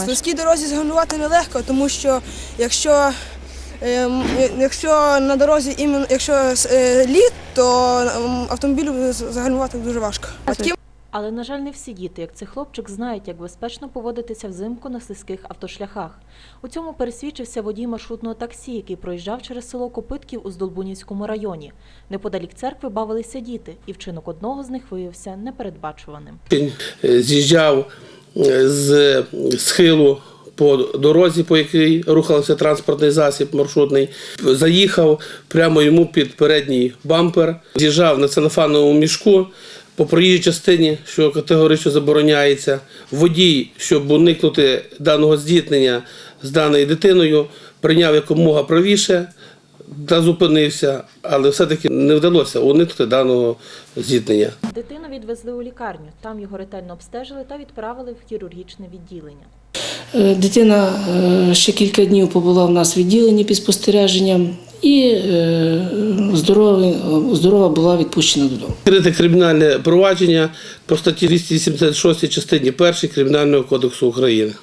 думаєш? слизькій дорозі згальмувати нелегко, тому що якщо, ем, якщо на дорозі іменно якщо е, лід, то автомобілю загальмувати дуже важко. Але, на жаль, не всі діти, як цей хлопчик, знають, як безпечно поводитися взимку на слизьких автошляхах. У цьому пересвідчився водій маршрутного таксі, який проїжджав через село Копитків у Здолбунівському районі. Неподалік церкви бавилися діти, і вчинок одного з них виявився непередбачуваним. Він е, з'їжджав е, з схилу по дорозі, по якій рухався транспортний засіб маршрутний, заїхав прямо йому під передній бампер, з'їжджав на целофановому мішку по проїжджій частині, що категорично забороняється. Водій, щоб уникнути даного зіткнення з даною дитиною, прийняв якомога правіше та зупинився, але все-таки не вдалося уникнути даного зіткнення. Дитину відвезли у лікарню. Там його ретельно обстежили та відправили в хірургічне відділення. Е, Дитина е, ще кілька днів побула в нас в відділенні під спостереженням і е, здорова, здорова була відпущена додому. Відкрите кримінальне провадження по статті 286 частині 1 Кримінального кодексу України.